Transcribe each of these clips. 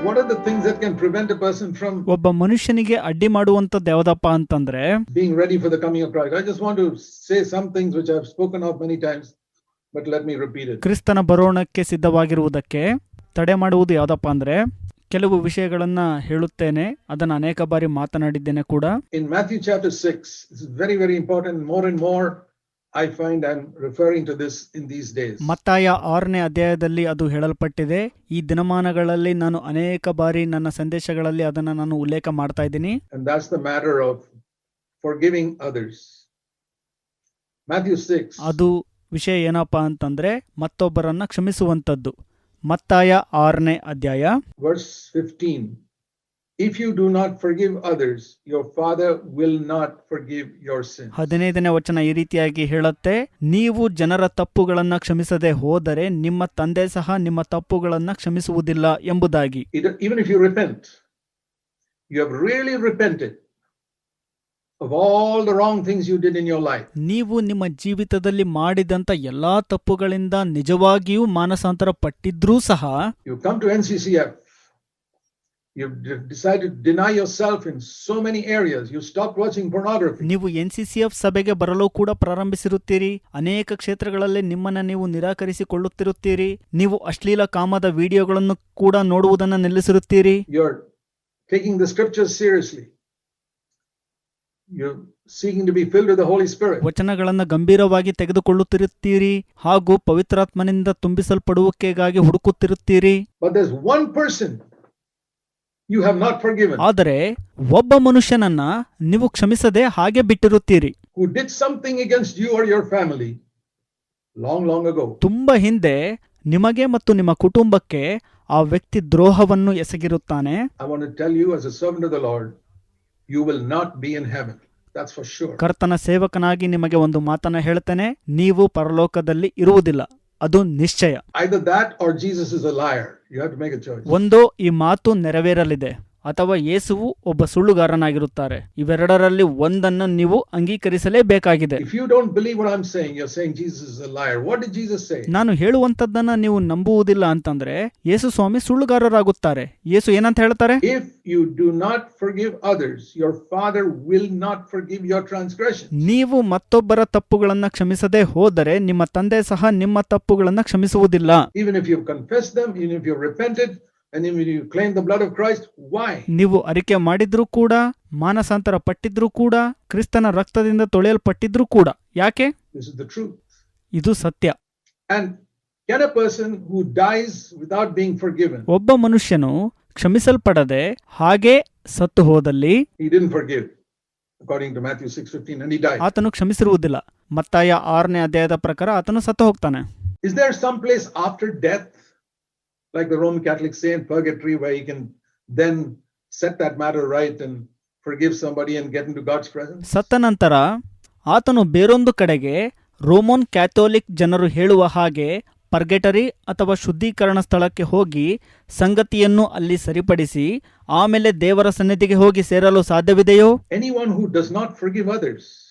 What are the things that can prevent a person from ಒಬ್ಬ ಮನುಷ್ಯನಿಗೆ ಅಡ್ಡಿ ಮಾಡುವಂತದ್ದು ಯಾವುದಪ್ಪ ಅಂತಂದ್ರೆ being ready for the coming of Christ? I just want to say some things which I've spoken of many times, but let me repeat it. ಕ್ರಿಸ್ತನ ಬರೋಣಕ್ಕೆ ಸಿದ್ಧವಾಗಿರುವುದಕ್ಕೆ ತಡೆ ಮಾಡುವುದು ಯಾವುದಪ್ಪ ಅಂದ್ರೆ ಕೆಲವು ವಿಷಯಗಳನ್ನ ಹೇಳುತ್ತೇನೆ ಅದನ್ನ ಅನೇಕ ಬಾರಿ ಮಾತನಾಡಿದ್ದೇನೆ ಕೂಡ In Matthew chapter 6, this is very, very important. More and more, I find I'm referring to this in these days ಮತ್ತಾಯ ಆರನೇ ಅಧ್ಯಾಯದಲ್ಲಿ ಅದು ಹೇಳಲ್ಪಟ್ಟಿದೆ ಈ ದಿನಮಾನಗಳಲ್ಲಿ ನಾನು ಅನೇಕ ಬಾರಿ ನನ್ನ ಸಂದೇಶಗಳಲ್ಲಿ ಅದನ್ನ ನಾನು ಉಲ್ಲೇಖ ಮಾಡ್ತಾ ಇದ್ದೀನಿ. And that's the matter of forgiving others. Matthew 6, ಅದು ವಿಷಯ ಏನಪ್ಪಾ ಅಂತಂದ್ರೆ ಮತ್ತೊಬ್ಬರನ್ನ ಕ್ಷಮಿಸುವಂತದ್ದು ಮತ್ತಾಯ ಆರನೇ ಅಧ್ಯಾಯ. ವರ್ಸ್ 15. ಹದಿನೈದನೇ ವಚನ ಈ ರೀತಿಯಾಗಿ ಹೇಳುತ್ತೆ ನೀವು ಜನರ ತಪ್ಪುಗಳನ್ನ ಕ್ಷಮಿಸದೆ ಹೋದರೆ ನಿಮ್ಮ ತಂದೆ ಸಹ ನಿಮ್ಮ ತಪ್ಪುಗಳನ್ನ ಕ್ಷಮಿಸುವುದಿಲ್ಲ ಎಂಬುದಾಗಿ ಇದು even if you repent, you have really repented of all the wrong things you did in your life. ನೀವು ನಿಮ್ಮ ಜೀವಿತದಲ್ಲಿ ಮಾಡಿದಂತ ಎಲ್ಲಾ ತಪ್ಪುಗಳಿಂದ ನಿಜವಾಗಿಯೂ ಮಾನಸಾಂತರ ಪಟ್ಟಿದ್ರೂ ಸಹ You come to NCCF, you've decided to deny yourself in so many areas. You stopped watching pornography. ನೀವು N C C F ಸಭೆಗೆ ಬರಲು ಕೂಡ ಪ್ರಾರಂಭಿಸಿರುತ್ತೀರಿ ಅನೇಕ ಕ್ಷೇತ್ರಗಳಲ್ಲಿ ನಿಮ್ಮನ್ನ ನೀವು ನಿರಾಕರಿಸಿಕೊಳ್ಳುತ್ತಿರುತ್ತೀರಿ ನೀವು ಅಶ್ಲೀಲ ಕಾಮದ ವಿಡಿಯೋಗಳನ್ನು ಕೂಡ ನೋಡುವುದನ್ನು ನಿಲ್ಲಿಸಿರುತ್ತೀರಿ ವಚನಗಳನ್ನು taking the scriptures seriously. You're seeking to be filled with the Holy Spirit. ವಚನಗಳನ್ನ ಗಂಭೀರವಾಗಿ ತೆಗೆದುಕೊಳ್ಳುತ್ತಿರುತ್ತೀರಿ ಹಾಗೂ ಪವಿತ್ರಾತ್ಮನಿಂದ ತುಂಬಿಸಲ್ಪಡುವಿಕೆಗಾಗಿ ಹುಡುಕುತ್ತಿರುತ್ತೀರಿ ಆದರೆ ಒಬ್ಬ ಮನುಷ್ಯನನ್ನ ನೀವು ಕ್ಷಮಿಸದೆ ಹಾಗೆ ಬಿಟ್ಟಿರುತ್ತೀರಿ. ತುಂಬಾ ಹಿಂದೆ ನಿಮಗೆ ಮತ್ತು ನಿಮ್ಮ ಕುಟುಂಬಕ್ಕೆ ಆ ವ್ಯಕ್ತಿ ದ್ರೋಹವನ್ನು ಎಸಗಿರುತ್ತಾನೆ. I want to tell you as a servant of the Lord you will not be in heaven ಕರ್ತನ ಸೇವಕನಾಗಿ ನಿಮಗೆ ಒಂದು ಮಾತನ್ನ ಹೇಳ್ತೇನೆ. ನೀವು ಪರಲೋಕದಲ್ಲಿ ಇರುವುದಿಲ್ಲ. ಅದು ನಿಶ್ಚಯ. ಒಂದೋ ಈ ಮಾತು ನೆರವೇರಲಿದೆ ಅಥವಾ ಯೇಸುವು ಒಬ್ಬ ಸುಳ್ಳುಗಾರನಾಗಿರುತ್ತಾರೆ. ಇವೆರಡರಲ್ಲಿ ಒಂದನ್ನು ನೀವು ಅಂಗೀಕರಿಸಲೇಬೇಕಾಗಿದೆ? ನಾನು ಹೇಳುವಂತದ್ದನ್ನ ನೀವು ನಂಬುವುದಿಲ್ಲ ಅಂತಂದ್ರೆ ಯೇಸು ಸ್ವಾಮಿ ಸುಳ್ಳುಗಾರರಾಗುತ್ತಾರೆ. ಯೇಸು ಏನಂತ ಹೇಳ್ತಾರೆ. ನೀವು ಮತ್ತೊಬ್ಬರ ತಪ್ಪುಗಳನ್ನ ಕ್ಷಮಿಸದೆ ಹೋದರೆ ನಿಮ್ಮ ತಂದೆ ಸಹ ನಿಮ್ಮ ತಪ್ಪುಗಳನ್ನ ಕ್ಷಮಿಸುವುದಿಲ್ಲ. ನೀವು ಅರಿಕೆ ಮಾಡಿದ್ರು ಕೂಡ ಮಾನಸಾಂತರ ಪಟ್ಟಿದ್ರು ಕೂಡ ಕ್ರಿಸ್ತನ ರಕ್ತದಿಂದ ತೊಳೆಯಲ್ಪಟ್ಟಿದ್ರು ಕೂಡ. ಯಾಕೆ? ಇದು ಸತ್ಯ. ಒಬ್ಬ ಮನುಷ್ಯನು ಕ್ಷಮಿಸಲ್ಪಡದೆ ಹಾಗೆ ಸತ್ತು ಹೋದಲ್ಲಿ ಆತನು ಕ್ಷಮಿಸಿರುವುದಿಲ್ಲ. ಮತ್ತಾಯ ಆರನೇ ಅಧ್ಯಾಯದ ಪ್ರಕಾರ ಆತನು ಸತ್ತು ಹೋಗ್ತಾನೆ. Like the Roman Catholic saint, purgatory, where you can then set that matter right and forgive somebody and get into God's presence? Satanantara, ನಂತರ ಆತನು ಬೇರೊಂದು ಕಡೆಗೆ ರೋಮನ್ ಕ್ಯಾಥೋಲಿಕ್ ಜನರು ಹೇಳುವ ಹಾಗೆ ಪರ್ಗೆಟರಿ ಅಥವಾ ಶುದ್ಧೀಕರಣ ಸ್ಥಳಕ್ಕೆ ಹೋಗಿ ಸಂಗತಿಯನ್ನು ಅಲ್ಲಿ ಸರಿಪಡಿಸಿ ಆಮೇಲೆ ದೇವರ ಸನ್ನಿಧಿಗೆ ಹೋಗಿ ಸೇರಲು ಸಾಧ್ಯವಿದೆಯೋ Anyone who does not forgive others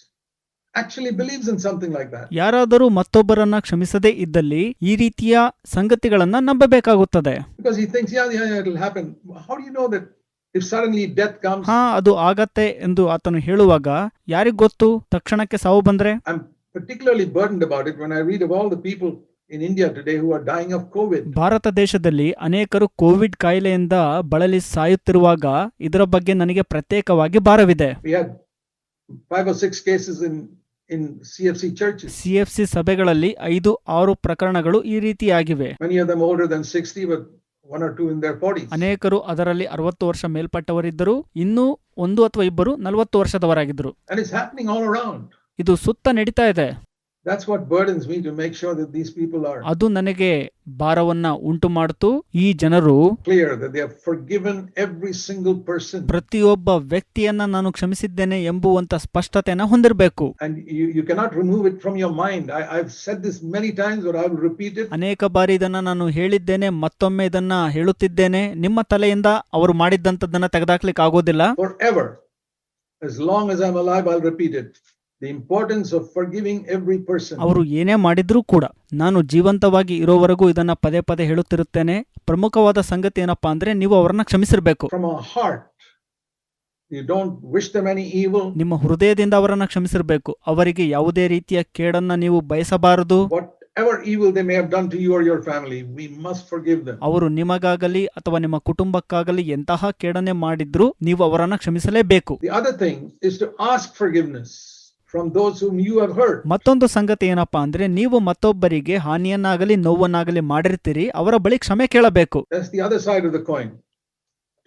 ಯಾರಾದರೂ ಮತ್ತೊಬ್ಬರನ್ನ ಕ್ಷಮಿಸದೇ ಇದ್ದಲ್ಲಿ ಈ ರೀತಿಯ ಸಂಗತಿಗಳನ್ನ ನಂಬಬೇಕಾಗುತ್ತದೆ. ಹಾ ಅದು ಆಗತ್ತೆ ಎಂದು ಆತನು ಹೇಳುವಾಗ ಯಾರಿಗೆ ಗೊತ್ತು? ತಕ್ಷಣಕ್ಕೆ ಸಾವು ಬಂದ್ರೆ? ಭಾರತ ದೇಶದಲ್ಲಿ ಅನೇಕರು ಕೋವಿಡ್ ಕಾಯಿಲೆಯಿಂದ ಬಳಲಿ ಸಾಯುತ್ತಿರುವಾಗ ಇದರ ಬಗ್ಗೆ ನನಗೆ ಪ್ರತ್ಯೇಕವಾಗಿ ಭಾರವಿದೆ. We had five or six in, in CFC churches, C F C ಸಭೆಗಳಲ್ಲಿ ಐದು ಆರು ಪ್ರಕರಣಗಳು ಈ ರೀತಿಯಾಗಿವೆ. Many of them older than 60, but one or two in their 40s. ಅನೇಕರು ಅದರಲ್ಲಿ ಅರವತ್ತು ವರ್ಷ ಮೇಲ್ಪಟ್ಟವರಿದ್ದರು. ಇನ್ನೂ ಒಂದು ಅಥವಾ ಇಬ್ಬರು ನಲವತ್ತು ವರ್ಷದವರಾಗಿದ್ದರು. ಇದು ಸುತ್ತ ನಡೀತಾ ಇದೆ. That's what burdens to make sure that these people are ಅದು ನನಗೆ ಭಾರವನ್ನ ಉಂಟು ಮಾಡ್ತು ಈ ಜನರು ಪ್ರತಿಯೊಬ್ಬ ವ್ಯಕ್ತಿಯನ್ನ ನಾನು ಕ್ಷಮಿಸಿದ್ದೇನೆ ಎಂಬುವಂತ ಸ್ಪಷ್ಟತೆಯನ್ನು ಹೊಂದಿರಬೇಕು. ಅನೇಕ ಬಾರಿ ಇದನ್ನ ನಾನು ಹೇಳಿದ್ದೇನೆ ಮತ್ತೊಮ್ಮೆ ಇದನ್ನ ಹೇಳುತ್ತಿದ್ದೇನೆ. ನಿಮ್ಮ ತಲೆಯಿಂದ ಅವರು ಮಾಡಿದ್ದಂತದನ್ನ ತೆಗೆದಾಕ್ಲಿಕ್ಕೆ ಆಗೋದಿಲ್ಲ. As long as i'm alive i'll repeat it. ಅವರು ಏನೇ ಮಾಡಿದ್ರೂ ಕೂಡ ನಾನು ಜೀವಂತವಾಗಿ ಇರೋವರೆಗೂ ಇದನ್ನ ಪದೇ ಪದೇ ಹೇಳುತ್ತಿರುತ್ತೇನೆ. ಪ್ರಮುಖವಾದ ಸಂಗತಿ ಏನಪ್ಪಾ ಅಂದ್ರೆ ನೀವು ಅವರನ್ನ ಕ್ಷಮಿಸಿರಬೇಕು. ನಿಮ್ಮ ಹೃದಯದಿಂದ ಅವರನ್ನ ಕ್ಷಮಿಸಿರಬೇಕು. ಅವರಿಗೆ ಯಾವುದೇ ರೀತಿಯ ಕೇಡನ್ನ ನೀವು ಬಯಸಬಾರದು. ಅವರು ನಿಮಗಾಗಲಿ ಅಥವಾ ನಿಮ್ಮ ಕುಟುಂಬಕ್ಕಾಗಲಿ ಎಂತಹ ಕೇಡನೆ ಮಾಡಿದ್ರು ನೀವು ಅವರನ್ನ ಕ್ಷಮಿಸಲೇಬೇಕು. Other thing is to ask forgiveness ಮತ್ತೊಂದು ಸಂಗತಿ ಏನಪ್ಪಾ ಅಂದ್ರೆ ನೀವು ಮತ್ತೊಬ್ಬರಿಗೆ ಹಾನಿಯನ್ನಾಗಲಿ ನೋವನ್ನಾಗಲಿ ಮಾಡಿರ್ತೀರಿ ಅವರ ಬಳಿ ಕ್ಷಮೆ ಕೇಳಬೇಕು That's the other side of the coin.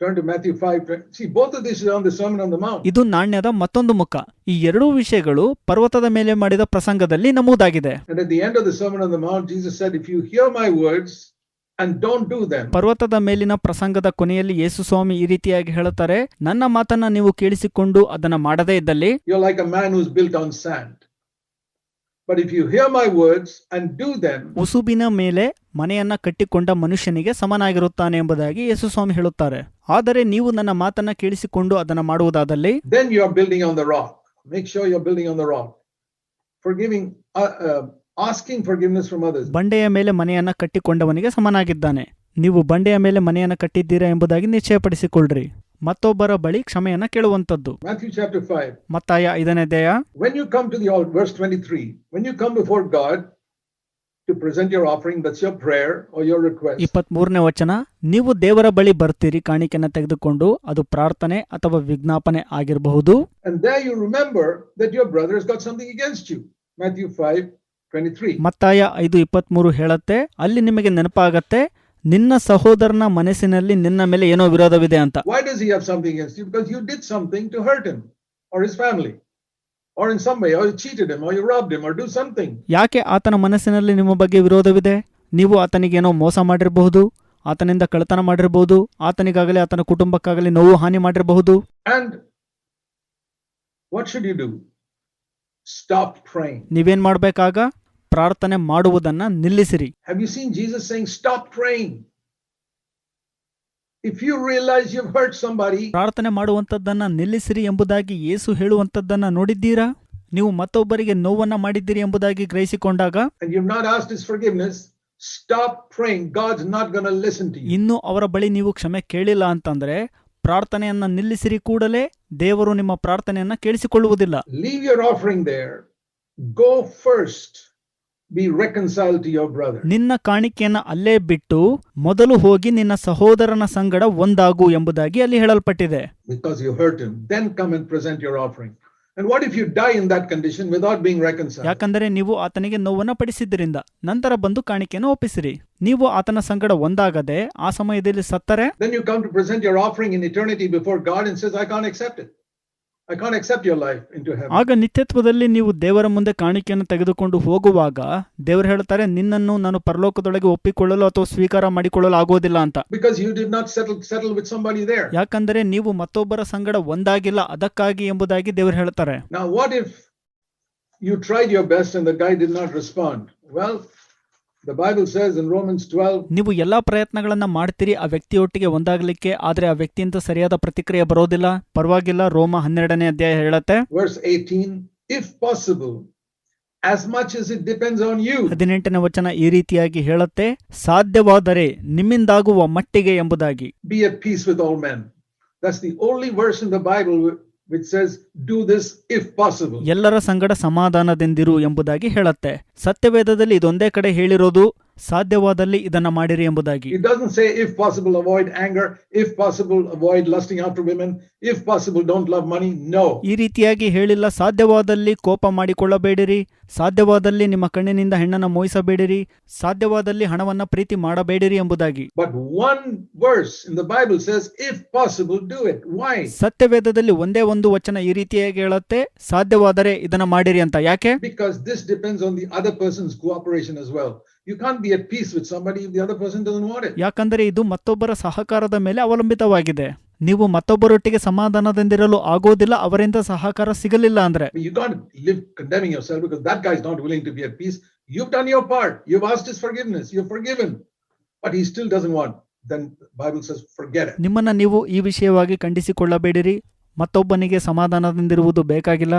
Turn to Matthew 5. See, both of these are on the Sermon on the Mount. ಇದು ನಾಣ್ಯದ ಮತ್ತೊಂದು ಮುಖ ಈ ಎರಡೂ ವಿಷಯಗಳು ಪರ್ವತದ ಮೇಲೆ ಮಾಡಿದ ಪ್ರಸಂಗದಲ್ಲಿ ನಮೂದಾಗಿದೆ ಪರ್ವತದ ಮೇಲಿನ ಪ್ರಸಂಗದ ಕೊನೆಯಲ್ಲಿ ಯೇಸು ಸ್ವಾಮಿ ಈ ರೀತಿಯಾಗಿ ಹೇಳುತ್ತಾರೆ ನನ್ನ ಮಾತನ್ನ ನೀವು ಕೇಳಿಸಿಕೊಂಡು ಅದನ್ನ ಮಾಡದೇ ಇದ್ದಲ್ಲಿ you're like a man who's built on sand. But if you hear my words and do them, ಉಸುಬಿನ ಮೇಲೆ ಮನೆಯನ್ನ ಕಟ್ಟಿಕೊಂಡ ಮನುಷ್ಯನಿಗೆ ಸಮನಾಗಿರುತ್ತಾನೆ ಎಂಬುದಾಗಿ ಯೇಸು ಸ್ವಾಮಿ ಹೇಳುತ್ತಾರೆ ಆದರೆ ನೀವು ನನ್ನ ಮಾತನ್ನ ಕೇಳಿಸಿಕೊಂಡು ಅದನ್ನ ಮಾಡುವುದಾದಲ್ಲಿ then you are building on the rock. Make sure you're building on the rock. Forgiving, for uh, asking forgiveness from others. ಬಂಡೆಯ ಮೇಲೆ ಮನೆಯನ್ನು ಕಟ್ಟಿಕೊಂಡವನಿಗೆ ಸಮನಾಗಿದ್ದಾನೆ ನೀವು ಬಂಡೆಯ ಮೇಲೆ ಮನೆಯನ್ನು ಕಟ್ಟಿದ್ದೀರಾ ಎಂಬುದಾಗಿ ನಿಶ್ಚಯಪಡಿಸಿಕೊಳ್ಳ್ರಿ ಮತ್ತೊಬ್ಬರ ಬಳಿ ಕ್ಷಮೆಯನ್ನ ಕೇಳುವಂತದ್ದು Matthew chapter 5. ಮತ್ತಾಯ ಐದನೇ ಅಧ್ಯಾಯ When you come to the altar, verse 23, when you come before God to present your offering, that's your prayer or your request, ಇಪ್ಪತ್ತ್ ಮೂರನೇ ವಚನ ನೀವು ದೇವರ ಬಳಿ ಬರ್ತೀರಿ ಕಾಣಿಕೆಯನ್ನ ತೆಗೆದುಕೊಂಡು ಅದು ಪ್ರಾರ್ಥನೆ ಅಥವಾ ವಿಜ್ಞಾಪನೆ ಆಗಿರಬಹುದು and there you remember that your brother has got something against you. Matthew 5 23. ಮತ್ತಾಯ ಐದು ಇಪ್ಪತ್ಮೂರು ಹೇಳತ್ತೆ ಅಲ್ಲಿ ನಿಮಗೆ ನೆನಪಾಗತ್ತೆ ನಿನ್ನ ಸಹೋದರನ ಮನಸ್ಸಿನಲ್ಲಿ ನಿನ್ನ ಮೇಲೆ ಏನೋ ವಿರೋಧವಿದೆ ಅಂತ. ಯಾಕೆ ಆತನ ಮನಸ್ಸಿನಲ್ಲಿ ನಿಮ್ಮ ಬಗ್ಗೆ ವಿರೋಧವಿದೆ? ನೀವು ಆತನಿಗೆ ಏನೋ ಮೋಸ ಮಾಡಿರಬಹುದು ಆತನಿಂದ ಕಳ್ಳತನ ಮಾಡಿರಬಹುದು ಆತನಿಗಾಗಲಿ ಆತನ ಕುಟುಂಬಕ್ಕಾಗಲಿ ನೋವು ಹಾನಿ ಮಾಡಿರಬಹುದು. ಸ್ಟಾಪ್ ಪ್ರೇಯಿಂಗ್ ನೀವೇನ್ ಮಾಡಬೇಕಾಗ? ಪ್ರಾರ್ಥನೆ ಮಾಡುವುದನ್ನ ನಿಲ್ಲಿಸಿರಿ. Have you seen Jesus saying stop praying ಪ್ರಾರ್ಥನೆ ಮಾಡುವಂತದ್ದನ್ನ ನಿಲ್ಲಿಸಿರಿ ಎಂಬುದಾಗಿ ಯೇಸು ಹೇಳುವಂತದ್ದನ್ನ ನೋಡಿದ್ದೀರಾ? ನೀವು ಮತ್ತೊಬ್ಬರಿಗೆ ನೋವನ್ನ ಮಾಡಿದ್ದೀರಿ ಎಂಬುದಾಗಿ ಗ್ರಹಿಸಿಕೊಂಡಾಗ? You not stop praying not listen to ಇನ್ನು ಅವರ ಬಳಿ ನೀವು ಕ್ಷಮೆ ಕೇಳಿಲ್ಲ ಅಂತಂದ್ರೆ ಪ್ರಾರ್ಥನೆಯನ್ನ ನಿಲ್ಲಿಸಿರಿ ಕೂಡಲೇ ದೇವರು ನಿಮ್ಮ ಪ್ರಾರ್ಥನೆಯನ್ನ ಕೇಳಿಸಿಕೊಳ್ಳುವುದಿಲ್ಲ. Leave your offering there go first be reconcile to your brother ನಿನ್ನ ಕಾಣಿಕೆಯನ್ನ ಅಲ್ಲೇ ಬಿಟ್ಟು ಮೊದಲು ಹೋಗಿ ನಿನ್ನ ಸಹೋದರನ ಸಂಗಡ ಒಂದಾಗು ಎಂಬುದಾಗಿ ಅಲ್ಲಿ ಹೇಳಲ್ಪಟ್ಟಿದೆ. Because you hurt him then come and present your offering And what if you die in that condition without being reconciled? ಯಾಕಂದರೆ ನೀವು ಆತನಿಗೆ ನೋವನ್ನು ಪಡಿಸಿದ್ದರಿಂದ ನಂತರ ಬಂದು ಕಾಣಿಕೆಯನ್ನು ಒಪ್ಪಿಸಿರಿ. ನೀವು ಆತನ ಸಂಗಡ ಒಂದಾಗದೆ ಆ ಸಮಯದಲ್ಲಿ ಸತ್ತರೆ? ಆಗ ನಿತ್ಯತ್ವದಲ್ಲಿ ನೀವು ದೇವರ ಮುಂದೆ ಕಾಣಿಕೆಯನ್ನು ತೆಗೆದುಕೊಂಡು ಹೋಗುವಾಗ ದೇವರು ಹೇಳ್ತಾರೆ ನಿನ್ನನ್ನು ನಾನು ಪರಲೋಕದೊಳಗೆ ಒಪ್ಪಿಕೊಳ್ಳಲು ಅಥವಾ ಸ್ವೀಕಾರ ಮಾಡಿಕೊಳ್ಳಲು ಆಗೋದಿಲ್ಲ ಅಂತ. ಯಾಕಂದರೆ ನೀವು ಮತ್ತೊಬ್ಬರ ಸಂಗಡ ಒಂದಾಗಿಲ್ಲ ಅದಕ್ಕಾಗಿ ಎಂಬುದಾಗಿ ದೇವರು ಹೇಳ್ತಾರೆ. ನೀವು ಎಲ್ಲಾ ಪ್ರಯತ್ನಗಳನ್ನ ಮಾಡ್ತೀರಿ ಆ ವ್ಯಕ್ತಿಯೊಟ್ಟಿಗೆ ಒಂದಾಗಲಿಕ್ಕೆ ಆದ್ರೆ ಆ ವ್ಯಕ್ತಿಯಿಂದ ಸರಿಯಾದ ಪ್ರತಿಕ್ರಿಯೆ ಬರೋದಿಲ್ಲ. ಪರವಾಗಿಲ್ಲ ರೋಮ ಹನ್ನೆರಡನೇ ಅಧ್ಯಾಯ ಹೇಳತ್ತೆ. verse 18, if possible, as much as it depends on you, ಹದಿನೆಂಟನೇ ವಚನ ಈ ರೀತಿಯಾಗಿ ಹೇಳುತ್ತೆ ಸಾಧ್ಯವಾದರೆ ನಿಮ್ಮಿಂದಾಗುವ ಮಟ್ಟಿಗೆ ಎಂಬುದಾಗಿ. Be at peace with all men. That's the only verse in the Bible wh- which says, do this if possible. ಎಲ್ಲರ ಸಂಗಡ ಸಮಾಧಾನದಿಂದಿರು ಎಂಬುದಾಗಿ ಹೇಳುತ್ತೆ ಸತ್ಯವೇದದಲ್ಲಿ ಇದೊಂದೇ ಕಡೆ ಹೇಳಿರೋದು ಸಾಧ್ಯವಾದಲ್ಲಿ ಇದನ್ನ ಮಾಡಿರಿ ಎಂಬುದಾಗಿ. It say if possible avoid anger if possible avoid lusting after if possible don't love money no ಈ ರೀತಿಯಾಗಿ ಹೇಳಿಲ್ಲ ಸಾಧ್ಯವಾದಲ್ಲಿ ಕೋಪ ಮಾಡಿಕೊಳ್ಳಬೇಡಿರಿ. ಸಾಧ್ಯವಾದಲ್ಲಿ ನಿಮ್ಮ ಕಣ್ಣಿನಿಂದ ಹೆಣ್ಣನ್ನು ಮೋಹಿಸಬೇಡಿರಿ. ಸಾಧ್ಯವಾದಲ್ಲಿ ಹಣವನ್ನ ಪ್ರೀತಿ ಮಾಡಬೇಡಿರಿ ಎಂಬುದಾಗಿ. But one verse in Bible says if possible do it ಸತ್ಯವೇದದಲ್ಲಿ ಒಂದೇ ಒಂದು ವಚನ ಈ ರೀತಿಯಾಗಿ ಹೇಳುತ್ತೆ ಸಾಧ್ಯವಾದರೆ ಇದನ್ನ ಮಾಡಿರಿ ಅಂತ. ಯಾಕೆ? Because this depends on the other person's cooperation well you can be at peace with somebody the other person does want it ಯಾಕಂದ್ರೆ ಇದು ಮತ್ತೊಬ್ಬರ ಸಹಕಾರದ ಮೇಲೆ ಅವಲಂಬಿತವಾಗಿದೆ. ನೀವು ಮತ್ತೊಬ್ಬರೊಟ್ಟಿಗೆ ಸಮಾಧಾನದಿಂದಿರಲು ಆಗೋದಿಲ್ಲ ಅವರಿಂದ ಸಹಕಾರ ಸಿಗಲಿಲ್ಲ ಅಂದ್ರೆ. You can live condemning yourself because that guy is not willing to be at peace you done your part you ask is forgiveness you forgiven but he still does want then Bible says forget ನಿಮ್ಮನ್ನ ನೀವು ಈ ವಿಷಯವಾಗಿ ಖಂಡಿಸಿಕೊಳ್ಳಬೇಡಿರಿ. ಮತ್ತೊಬ್ಬನಿಗೆ ಸಮಾಧಾನದಿಂದಿರುವುದು ಬೇಕಾಗಿಲ್ಲ.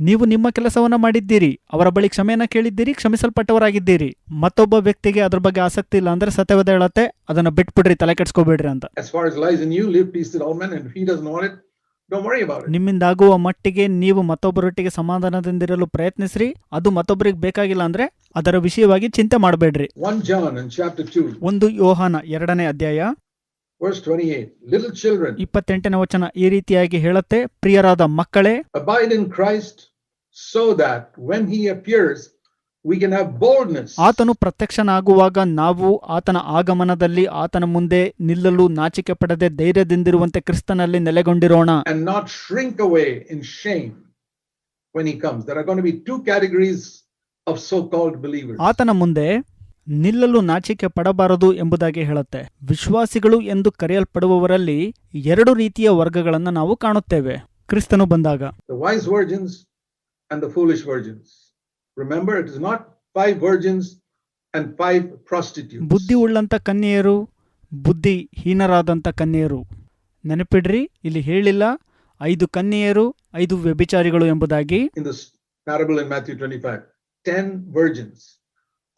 ನೀವು ನಿಮ್ಮ ಕೆಲಸವನ್ನು ಮಾಡಿದ್ದೀರಿ ಅವರ ಬಳಿ ಕ್ಷಮೆಯನ್ನು ಕೇಳಿದ್ದೀರಿ ಕ್ಷಮಿಸಲ್ಪಟ್ಟವರಾಗಿದ್ದೀರಿ ಮತ್ತೊಬ್ಬ ವ್ಯಕ್ತಿಗೆ ಅದ್ರ ಬಗ್ಗೆ ಆಸಕ್ತಿ ಇಲ್ಲ ಅಂದ್ರೆ ಸತ್ಯವಾದ ಹೇಳತ್ತೆ ಅದನ್ನ ಬಿಟ್ಬಿಡ್ರಿ ತಲೆ ಕೆಡ್ಸ್ಕೋಬೇಡ್ರಿ ಅಂತ. ನಿಮ್ಮಿಂದಾಗುವ ಮಟ್ಟಿಗೆ ನೀವು ಮತ್ತೊಬ್ಬರೊಟ್ಟಿಗೆ ಸಮಾಧಾನದಿಂದಿರಲು ಪ್ರಯತ್ನಿಸ್ರಿ ಅದು ಮತ್ತೊಬ್ಬರಿಗೆ ಬೇಕಾಗಿಲ್ಲ ಅಂದ್ರೆ ಅದರ ವಿಷಯವಾಗಿ ಚಿಂತೆ ಮಾಡಬೇಡ್ರಿ 1 John in 2, ಒಂದು ಯೋಹಾನ ಎರಡನೇ ಅಧ್ಯಾಯ 28. Little ಇಪ್ಪತ್ತೆಂಟನೇ ವಚನ ಈ ರೀತಿಯಾಗಿ ಹೇಳುತ್ತೆ ಪ್ರಿಯರಾದ ಮಕ್ಕಳೇ abide in Christ so that when he appears, we can have boldness. ಆತನು ಪ್ರತ್ಯಕ್ಷನಾಗುವಾಗ ನಾವು ಆತನ ಆಗಮನದಲ್ಲಿ ಆತನ ಮುಂದೆ ನಿಲ್ಲಲು ನಾಚಿಕೆ ಪಡದೆ ಧೈರ್ಯದಿಂದಿರುವಂತೆ ಕ್ರಿಸ್ತನಲ್ಲಿ ನೆಲೆಗೊಂಡಿರೋಣ. And not shrink away in shame when he comes. There are going to be two categories of so called believers. ಆತನ ಮುಂದೆ ನಿಲ್ಲಲು ನಾಚಿಕೆ ಪಡಬಾರದು ಎಂಬುದಾಗಿ ಹೇಳುತ್ತೆ. ವಿಶ್ವಾಸಿಗಳು ಎಂದು ಕರೆಯಲ್ಪಡುವವರಲ್ಲಿ ಎರಡು ರೀತಿಯ ವರ್ಗಗಳನ್ನು ನಾವು ಕಾಣುತ್ತೇವೆ. ಕ್ರಿಸ್ತನು ಬಂದಾಗ. The wise virgins and the foolish virgins. Remember, it is not five virgins and five prostitutes. ಬುದ್ಧಿ ಉಳ್ಳಂತ ಕನ್ಯೆಯರು ಬುದ್ಧಿ ಹೀನರಾದಂಥ ಕನ್ಯೆಯರು ನೆನಪಿಡ್ರಿ ಇಲ್ಲಿ ಹೇಳಿಲ್ಲ ಐದು ಕನ್ಯೆಯರು ಐದು ವ್ಯಭಿಚಾರಿಗಳು ಎಂಬುದಾಗಿ In this parable in Matthew 25, 10 virgins.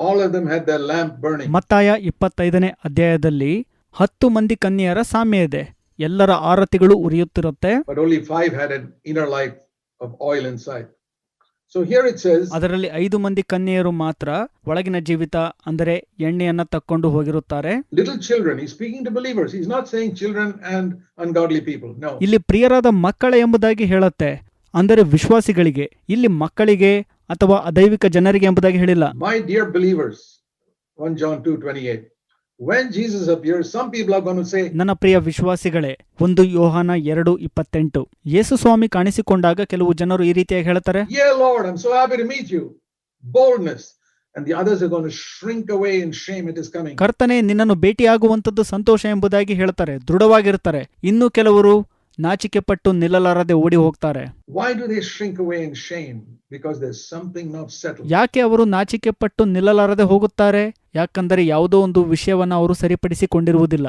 All of them had their lamp burning. ಮತ್ತಾಯ ಇಪ್ಪತ್ತೈದನೇ ಅಧ್ಯಾಯದಲ್ಲಿ ಹತ್ತು ಮಂದಿ ಕನ್ಯೆಯರ ಸಾಮ್ಯ ಇದೆ ಎಲ್ಲರ ಆರತಿಗಳು ಉರಿಯುತ್ತಿರುತ್ತೆ but only five had an inner light of oil inside. So here it says, ಅದರಲ್ಲಿ ಐದು ಮಂದಿ ಕನ್ಯೆಯರು ಮಾತ್ರ ಒಳಗಿನ ಜೀವಿತ ಅಂದರೆ ಎಣ್ಣೆಯನ್ನ ತಕ್ಕೊಂಡು ಹೋಗಿರುತ್ತಾರೆ. ಇಲ್ಲಿ ಪ್ರಿಯರಾದ ಮಕ್ಕಳ ಎಂಬುದಾಗಿ ಹೇಳುತ್ತೆ ಅಂದರೆ ವಿಶ್ವಾಸಿಗಳಿಗೆ ಇಲ್ಲಿ ಮಕ್ಕಳಿಗೆ ಅಥವಾ ಅದೈವಿಕ ಜನರಿಗೆ ಎಂಬುದಾಗಿ ಹೇಳಿಲ್ಲ my dear believers 1 John 2 28. When ನನ್ನ ಪ್ರಿಯ ವಿಶ್ವಾಸಿಗಳೇ ಒಂದು ಯೋಹಾನ ಎರಡು ಇಪ್ಪತ್ತೆಂಟು. ಯೇಸು ಸ್ವಾಮಿ ಕಾಣಿಸಿಕೊಂಡಾಗ ಕೆಲವು ಜನರು ಈ ರೀತಿಯಾಗಿ ಹೇಳ್ತಾರೆ ಕರ್ತನೆ ನಿನ್ನನ್ನು ಭೇಟಿ ಸಂತೋಷ ಎಂಬುದಾಗಿ ಹೇಳ್ತಾರೆ ದೃಢವಾಗಿರ್ತಾರೆ. ಇನ್ನು ಕೆಲವರು ನಾಚಿಕೆ ಪಟ್ಟು ನಿಲ್ಲಲಾರದೆ ಓಡಿ ಹೋಗ್ತಾರೆ. ಯಾಕೆ ಅವರು ನಾಚಿಕೆ ಪಟ್ಟು ನಿಲ್ಲಲಾರದೆ ಹೋಗುತ್ತಾರೆ? ಯಾಕಂದರೆ ಯಾವುದೋ ಒಂದು ವಿಷಯವನ್ನು ಅವರು ಸರಿಪಡಿಸಿಕೊಂಡಿರುವುದಿಲ್ಲ.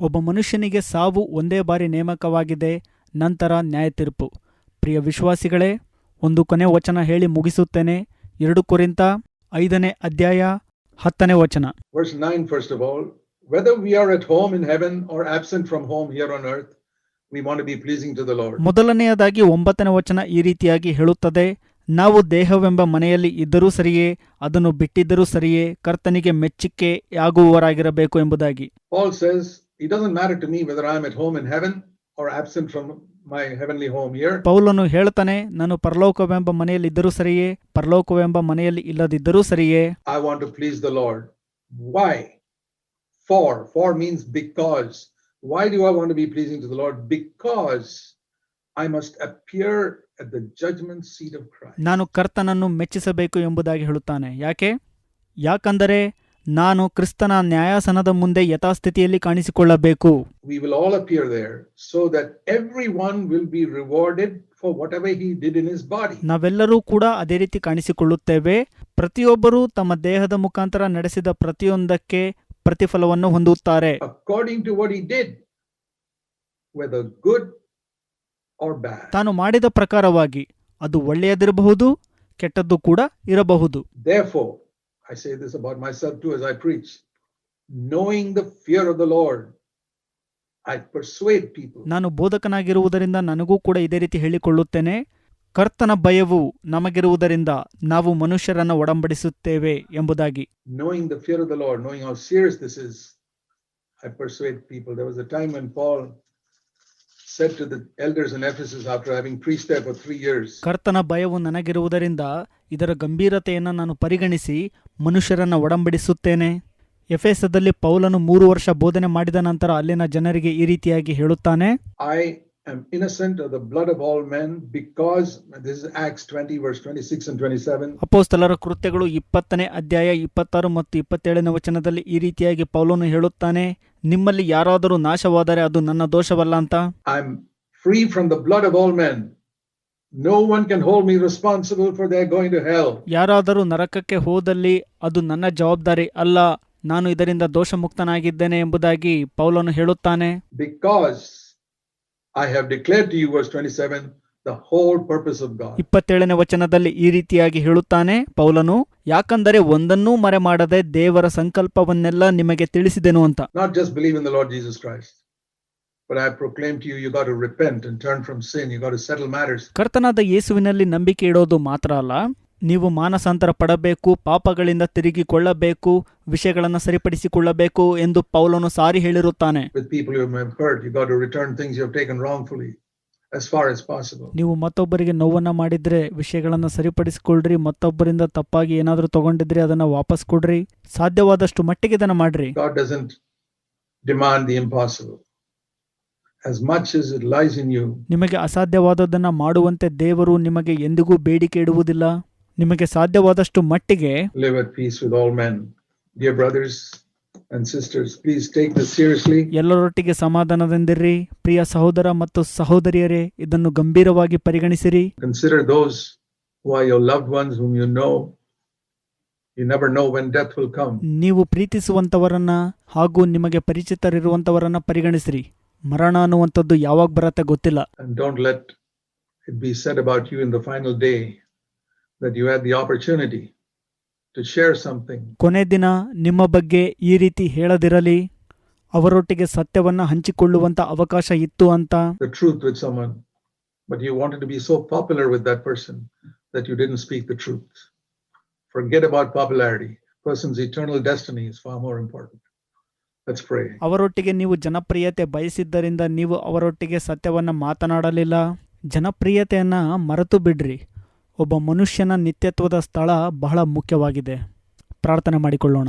ಒಬ್ಬ ಮನುಷ್ಯನಿಗೆ ಸಾವು ಒಂದೇ ಬಾರಿ ನೇಮಕವಾಗಿದೆ ನಂತರ ನ್ಯಾಯ ತೀರ್ಪು. ಪ್ರಿಯ ವಿಶ್ವಾಸಿಗಳೇ ಒಂದು ಕೊನೆ ವಚನ ಹೇಳಿ ಮುಗಿಸುತ್ತೇನೆ. ಎರಡು ಕುರಿತ ಐದನೇ ಅಧ್ಯಾಯ ಹತ್ತನೇ ವಚನ. Verse first of whether we are at home in heaven or absent from home here on earth, we want to be pleasing to the Lord. ಮೊದಲನೆಯದಾಗಿ ಒಂಬತ್ತನೇ ವಚನ ಈ ರೀತಿಯಾಗಿ ಹೇಳುತ್ತದೆ ನಾವು ದೇಹವೆಂಬ ಮನೆಯಲ್ಲಿ ಇದ್ದರೂ ಸರಿಯೇ ಅದನ್ನು ಬಿಟ್ಟಿದ್ದರೂ ಸರಿಯೇ ಕರ್ತನಿಗೆ ಮೆಚ್ಚಿಕೆಯಾಗುವವರಾಗಿರಬೇಕು ಎಂಬುದಾಗಿ Paul says, It doesn't matter to me whether I'm at home in heaven or absent from my heavenly home here. ಪೌಲನು ಹೇಳ್ತಾನೆ ನಾನು ಪರಲೋಕವೆಂಬ ಮನೆಯಲ್ಲಿ ಇದ್ದರೂ ಸರಿಯೇ ಪರಲೋಕವೆಂಬ ಮನೆಯಲ್ಲಿ ಇಲ್ಲದಿದ್ದರೂ ಸರಿಯೇ I want to please the Lord. Why? For. For means because. Why do I want to be pleasing to the Lord? Because I must appear at the judgment seat of Christ. ನಾನು ಕರ್ತನನ್ನು ಮೆಚ್ಚಿಸಬೇಕು ಎಂಬುದಾಗಿ ಹೇಳುತ್ತಾನೆ ಯಾಕೆ ಯಾಕಂದರೆ ನಾನು ಕ್ರಿಸ್ತನ ನ್ಯಾಯಾಸನದ ಮುಂದೆ ಯಥಾಸ್ಥಿತಿಯಲ್ಲಿ ಕಾಣಿಸಿಕೊಳ್ಳಬೇಕು We will all appear there so that everyone will be rewarded for whatever he did in his body. ನಾವೆಲ್ಲರೂ ಕೂಡ ಅದೇ ರೀತಿ ಕಾಣಿಸಿಕೊಳ್ಳುತ್ತೇವೆ ಪ್ರತಿಯೊಬ್ಬರೂ ತಮ್ಮ ದೇಹದ ಮುಖಾಂತರ ನಡೆಸಿದ ಪ್ರತಿಯೊಂದಕ್ಕೆ ಪ್ರತಿಫಲವನ್ನು ಹೊಂದುತ್ತಾರೆ. According to what he did whether good or bad ತಾನು ಮಾಡಿದ ಪ್ರಕಾರವಾಗಿ ಅದು ಒಳ್ಳೆಯದಿರಬಹುದು ಕೆಟ್ಟದ್ದು ಕೂಡ ಇರಬಹುದು. Therefore I say this about myself too as I preach knowing the fear of the Lord I persuade people ನಾನು ಬೋಧಕನಾಗಿರುವುದರಿಂದ ನನಗೂ ಕೂಡ ಇದೇ ರೀತಿ ಹೇಳಿಕೊಳ್ಳುತ್ತೇನೆ. ಕರ್ತನ ಭಯವು ನಮಗಿರುವುದರಿಂದ ನಾವು ಮನುಷ್ಯರನ್ನು ಒಡಂಬಡಿಸುತ್ತೇವೆ ಎಂಬುದಾಗಿ Knowing the fear of the Lord, knowing how serious this is, I persuade people. There was a time when Paul said to the elders in Ephesus after having preached there for three years, ಕರ್ತನ ಭಯವು ನನಗಿರುವುದರಿಂದ ಇದರ ಗಂಭೀರತೆಯನ್ನು ನಾನು ಪರಿಗಣಿಸಿ ಮನುಷ್ಯರನ್ನು ಒಡಂಬಡಿಸುತ್ತೇನೆ ಎಫೆಸದಲ್ಲಿ ಪೌಲನು ಮೂರು ವರ್ಷ ಬೋಧನೆ ಮಾಡಿದ ನಂತರ ಅಲ್ಲಿನ ಜನರಿಗೆ ಈ ರೀತಿಯಾಗಿ ಹೇಳುತ್ತಾನೆ I am innocent of the blood of all men because, this is Acts 20, verse 26 and 27. ಅಪೋಸ್ತಲರ ಕೃತ್ಯಗಳು ಇಪ್ಪತ್ತನೇ ಅಧ್ಯಾಯ ಇಪ್ಪತ್ತಾರು ಮತ್ತು ಇಪ್ಪತ್ತೇಳನೇ ವಚನದಲ್ಲಿ ಈ ರೀತಿಯಾಗಿ ಪೌಲನು ಹೇಳುತ್ತಾನೆ ನಿಮ್ಮಲ್ಲಿ ಯಾರಾದರೂ ನಾಶವಾದರೆ ಅದು ನನ್ನ ದೋಷವಲ್ಲ ಅಂತ I am free from the blood of all men. No one can hold me responsible for their going to hell. ಯಾರಾದರೂ ನರಕಕ್ಕೆ ಹೋದಲ್ಲಿ ಅದು ನನ್ನ ಜವಾಬ್ದಾರಿ ಅಲ್ಲ ನಾನು ಇದರಿಂದ ದೋಷಮುಕ್ತನಾಗಿದ್ದೇನೆ ಎಂಬುದಾಗಿ ಪೌಲನು ಹೇಳುತ್ತಾನೆ I have declare to you verse twenty seven the whole purpose of God ಇಪ್ಪತ್ತೇಳನೇ ವಚನದಲ್ಲಿ ಈ ರೀತಿಯಾಗಿ ಹೇಳುತ್ತಾನೆ ಪೌಲನು ಯಾಕಂದರೆ ಒಂದನ್ನೂ ಮರೆ ಮಾಡದೆ ದೇವರ ಸಂಕಲ್ಪವನ್ನೆಲ್ಲ ನಿಮಗೆ ತಿಳಿಸಿದೆನು ಅಂತ not just believe in Jesus Christ But I proclaim to you, you got to repent and turn from sin. You got to settle matters. ಕರ್ತನಾದ ಯೇಸುವಿನಲ್ಲಿ ನಂಬಿಕೆ ಇಡೋದು ಮಾತ್ರ ಅಲ್ಲ ನೀವು ಮಾನಸಾಂತರ ಪಡಬೇಕು ಪಾಪಗಳಿಂದ ತಿರುಗಿಕೊಳ್ಳಬೇಕು ವಿಷಯಗಳನ್ನು ಸರಿಪಡಿಸಿಕೊಳ್ಳಬೇಕು ಎಂದು ಪೌಲನು ಸಾರಿ ಹೇಳಿರುತ್ತಾನೆ. ನೀವು ಮತ್ತೊಬ್ಬರಿಗೆ ನೋವನ್ನ ಮಾಡಿದ್ರೆ ವಿಷಯಗಳನ್ನು ಸರಿಪಡಿಸಿಕೊಳ್ಳ್ರಿ ಮತ್ತೊಬ್ಬರಿಂದ ತಪ್ಪಾಗಿ ಏನಾದರೂ ತಗೊಂಡಿದ್ರೆ ಅದನ್ನ ವಾಪಸ್ ಕೊಡ್ರಿ ಸಾಧ್ಯವಾದಷ್ಟು ಮಟ್ಟಿಗೆ ಇದನ್ನ ಮಾಡ್ರಿ. ನಿಮಗೆ ಅಸಾಧ್ಯವಾದದನ್ನ ಮಾಡುವಂತೆ ದೇವರು ನಿಮಗೆ ಎಂದಿಗೂ ಬೇಡಿಕೆ ಇಡುವುದಿಲ್ಲ. ನಿಮಗೆ ಸಾಧ್ಯವಾದಷ್ಟು ಮಟ್ಟಿಗೆ ಎಲ್ಲರೊಟ್ಟಿಗೆ ಸಮಾಧಾನದಿಂದಿರಿ. ಪ್ರಿಯ ಸಹೋದರ ಮತ್ತು ಸಹೋದರಿಯರೇ ಇದನ್ನು ಗಂಭೀರವಾಗಿ ಪರಿಗಣಿಸಿರಿ. ನೀವು ಪ್ರೀತಿಸುವಂತವರನ್ನ ಹಾಗೂ ನಿಮಗೆ ಪರಿಚಿತರಿರುವಂತವರನ್ನ ಪರಿಗಣಿಸಿರಿ. ಮರಣ ಅನ್ನುವಂಥದ್ದು ಯಾವಾಗ ಬರತ್ತೆ ಗೊತ್ತಿಲ್ಲ. Don't let that you had the opportunity to share something ಕೊನೆ ದಿನ ನಿಮ್ಮ ಬಗ್ಗೆ ಈ ರೀತಿ ಹೇಳದಿರಲಿ ಅವರೊಟ್ಟಿಗೆ ಸತ್ಯವನ್ನ ಹಂಚಿಕೊಳ್ಳುವಂತ ಅವಕಾಶ ಇತ್ತು ಅಂತ the truth with someone, but you wanted to be so popular with that person that you didn't speak the truth. Forget about popularity. Person's eternal destiny is far more important. Let's pray. ಅವರೊಟ್ಟಿಗೆ ನೀವು ಜನಪ್ರಿಯತೆ ಬಯಸಿದ್ದರಿಂದ ನೀವು ಅವರೊಟ್ಟಿಗೆ ಸತ್ಯವನ್ನ ಮಾತನಾಡಲಿಲ್ಲ ಜನಪ್ರಿಯತೆಯನ್ನ ಮರೆತು ಬಿಡ್ರಿ ಒಬ್ಬ ಮನುಷ್ಯನ ನಿತ್ಯತ್ವದ ಸ್ಥಳ ಬಹಳ ಮುಖ್ಯವಾಗಿದೆ. ಪ್ರಾರ್ಥನೆ ಮಾಡಿಕೊಳ್ಳೋಣ.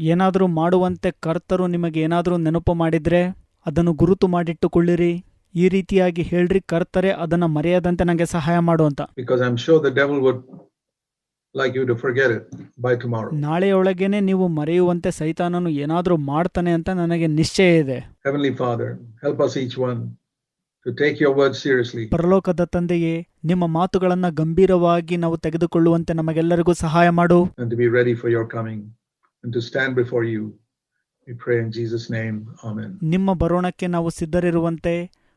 ಏನಾದರೂ ಮಾಡುವಂತೆ ಕರ್ತರು ನಿಮಗೆ ಏನಾದರೂ ನೆನಪು ಮಾಡಿದ್ರೆ ಅದನ್ನು ಗುರುತು ಮಾಡಿಟ್ಟುಕೊಳ್ಳಿರಿ. ಈ ರೀತಿಯಾಗಿ ಹೇಳ್ರಿ ಕರ್ತರೆ ಅದನ್ನ ಮರೆಯದಂತೆ ನನಗೆ ಸಹಾಯ ಮಾಡುವಂತ because I am the would like you to forget it by tomorrow. ನಾಳೆಯೊಳಗೇನೆ ನೀವು ಮರೆಯುವಂತೆ ಸೈತಾನನು ಏನಾದರೂ ಮಾಡ್ತಾನೆ ಅಂತ ನನಗೆ ನಿಶ್ಚಯ ಇದೆ Heavenly Father, help us each one to take your word seriously ಪರಲೋಕದ ತಂದೆಯೇ ನಿಮ್ಮ ಮಾತುಗಳನ್ನ ಗಂಭೀರವಾಗಿ ನಾವು ತೆಗೆದುಕೊಳ್ಳುವಂತೆ ನಮಗೆಲ್ಲರಿಗೂ ಸಹಾಯ ಮಾಡು and to be ready for your coming and to stand before you. We pray in Jesus' name. Amen. ನಿಮ್ಮ ಬರೋಣಕ್ಕೆ ನಾವು ಸಿದ್ಧರಿರುವಂತೆ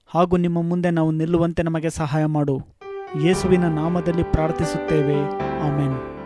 ಹಾಗೂ ನಿಮ್ಮ ಮುಂದೆ ನಾವು ನಿಲ್ಲುವಂತೆ ನಮಗೆ ಸಹಾಯ ಮಾಡು ಯೇಸುವಿನ ನಾಮದಲ್ಲಿ ಪ್ರಾರ್ಥಿಸುತ್ತೇವೆ Amen.